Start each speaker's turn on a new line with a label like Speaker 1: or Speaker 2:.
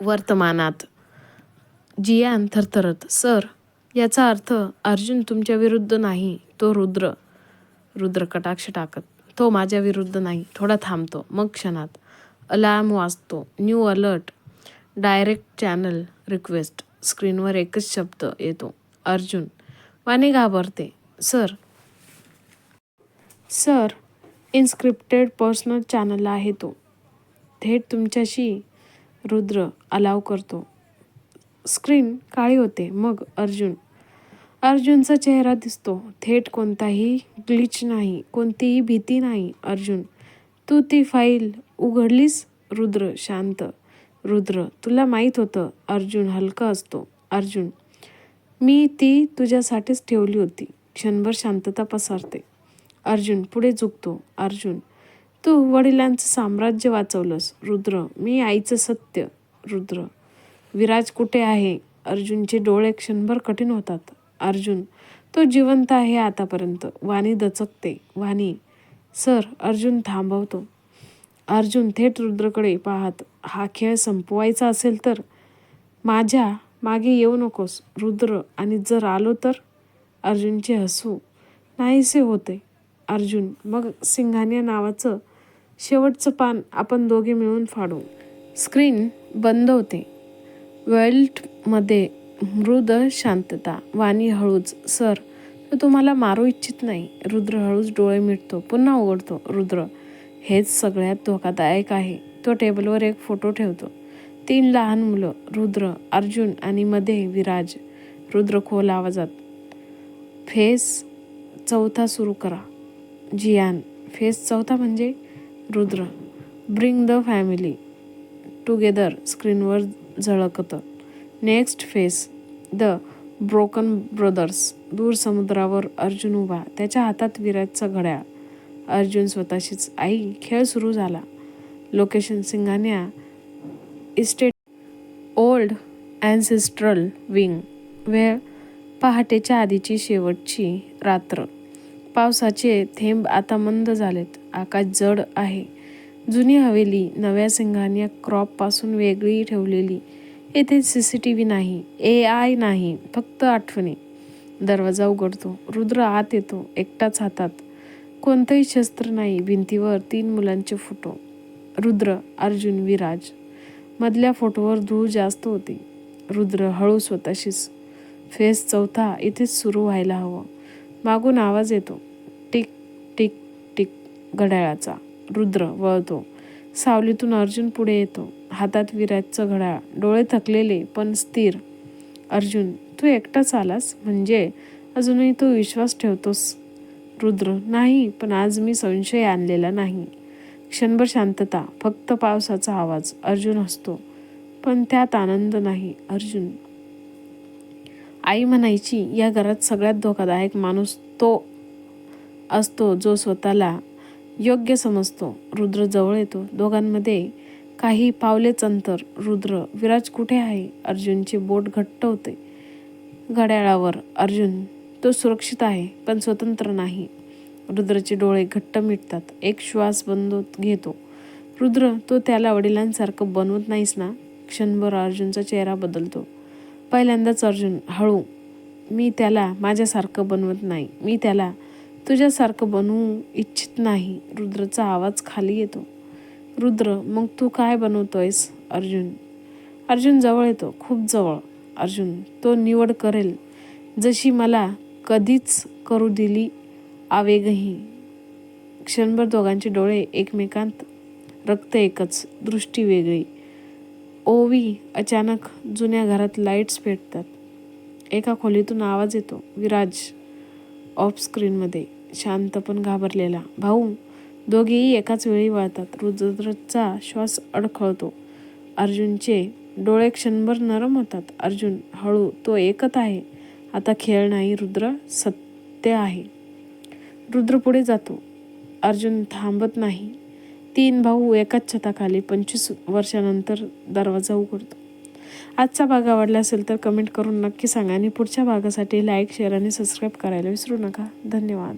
Speaker 1: वर्तमानात. जियान थरथरत सर याचा अर्थ अर्जुन तुमच्या विरुद्ध नाही तो रुद्र. रुद्र कटाक्ष टाकत तो माझ्या विरुद्ध नाही थोडा थांबतो मग क्षणात. अलार्म वाजतो new alert. Direct channel request स्क्रीनवर एकच शब्द येतो अर्जुन. वाणी घाबरते sir. Sir encrypted personal channel आहे तो. थेट तुमच्याशी रुद्र अलाव करतो. स्क्रीन काळी होते. मग अर्जुन. अर्जुनचा चेहरा दिसतो. थेट कोणताही ग्लिच नाही. कोणतीही भीती नाही. अर्जुन. तू ती फाईल उघडलीस? रुद्र शांत. रुद्र तुला माहीत होतं अर्जुन हलका असतो. अर्जुन. मी ती तुझ्यासाठीच ठेवली होती. क्षणभर शांतता पसरते. अर्जुन पुढे झुकतो. अर्जुन. तू वडिलांचं साम्राज्य वाचवलंस. रुद्र मी आईचं सत्य. रुद्र विराज कुठे आहे? अर्जुनचे डोळे क्षणभर कठीण होतात. अर्जुन तो जिवंत आहे आतापर्यंत. वाणी दचकते. वाणी सर अर्जुन थांबवतो. अर्जुन थेट रुद्रकडे पाहत हा खेळ संपवायचा असेल तर? माझ्या मागे येऊ नकोस. रुद्र आणि जर आलो तर? अर्जुनचे हसू नाहीसे होते. अर्जुन मग सिंघानिया नावाचं शेवटचं पान आपण दोघे मिळून फाडू. स्क्रीन बंद होते. वेल्टमध्ये मृद शांतता वाणी हळूच सर तो तुम्हाला मारू इच्छित नाही. रुद्र हळूच डोळे मिटतो पुन्हा उघडतो रुद्र हेच सगळ्यात धोकादायक आहे. तो टेबलवर एक फोटो ठेवतो. तीन लहान मुलं रुद्र अर्जुन आणि मध्ये विराज. रुद्र खोल आवाजात फेस चौथा सुरू करा. जियान फेस चौथा म्हणजे Rudra. Bring the family together स्क्रीनवर झळकतं. Next phase the broken brothers दूर समुद्रावर अर्जुन उभा. त्याच्या हातात विराजचा घड्याळ. अर्जुन स्वतःशीच आई खेळ सुरू झाला. Location Singhania. Estate old ancestral wing वेळ पहाटेच्या आधीची शेवटची रात्र. पावसाचे थेंब आता मंद झालेत. आकाश जड आहे. जुनी हवेली नव्या सिंघानिया क्रॉपपासून वेगळी ठेवलेली. येथे सी सी टी व्ही नाही ए आय नाही फक्त आठवणी. दरवाजा उघडतो रुद्र आत येतो एकटाच हातात. कोणतंही शस्त्र नाही भिंतीवर तीन मुलांचे फोटो. रुद्र अर्जुन विराज. मधल्या फोटोवर धूळ जास्त होती. रुद्र हळू स्वतःशीच. फेस चौथा इथेच सुरू व्हायला हवं. मागून आवाज येतो. टिक टिक टिक घड्याळाचा रुद्र वळतो. सावलीतून अर्जुन पुढे येतो. हातात विराजचं घड्याळ. डोळे थकलेले पण स्थिर. अर्जुन तू एकटाच आलास? म्हणजे? अजूनही तू विश्वास ठेवतोस रुद्र नाही पण आज मी संशय आणलेला नाही. क्षणभर शांतता फक्त पावसाचा आवाज. अर्जुन हसतो. पण त्यात आनंद नाही. अर्जुन आई म्हणायची या घरात सगळ्यात धोकादायक माणूस तो असतो जो स्वतःला योग्य समजतो. रुद्र जवळ येतो. दोघांमध्ये काही पावलेच अंतर. रुद्र विराज कुठे आहे? अर्जुनचे बोट घट्ट होते. घड्याळावर अर्जुन तो सुरक्षित आहे पण स्वतंत्र नाही. रुद्रचे डोळे घट्ट मिटतात. एक श्वास बंद घेतो. रुद्र तो त्याला वडिलांसारखं बनवत नाहीस ना? क्षणभर अर्जुनचा चेहरा बदलतो. पहिल्यांदाच अर्जुन हळू मी त्याला माझ्यासारखं बनवत नाही. मी त्याला तुझ्यासारखं बनवू इच्छित नाही. रुद्रचा आवाज खाली येतो. रुद्र मग तू काय बनवतोयस? अर्जुन. अर्जुन जवळ येतो खूप जवळ. अर्जुन तो निवड करेल. जशी मला कधीच करू दिली आवेगही. क्षणभर दोघांचे डोळे एकमेकांत रक्त एकच दृष्टी वेगळी. ओवी अचानक जुन्या घरात लाईट्स पेटतात. एका खोलीतून आवाज येतो. विराज ऑफ स्क्रीनमध्ये शांत पण घाबरलेला. भाऊ दोघेही एकाच वेळी वळतात. रुद्रचा श्वास अडखळतो. अर्जुनचे डोळे क्षणभर नरम होतात. अर्जुन हळू तो एकच आहे. आता खेळ नाही रुद्र सत्य आहे. रुद्र पुढे जातो. अर्जुन थांबत नाही. तीन भाऊ एकाच छताखाली पंचवीस वर्षानंतर दरवाजा उघडतो. आजचा भाग आवडला असेल तर कमेंट करून नक्की सांगा आणि पुढच्या भागासाठी लाईक शेअर आणि सबस्क्राईब करायला विसरू नका. धन्यवाद.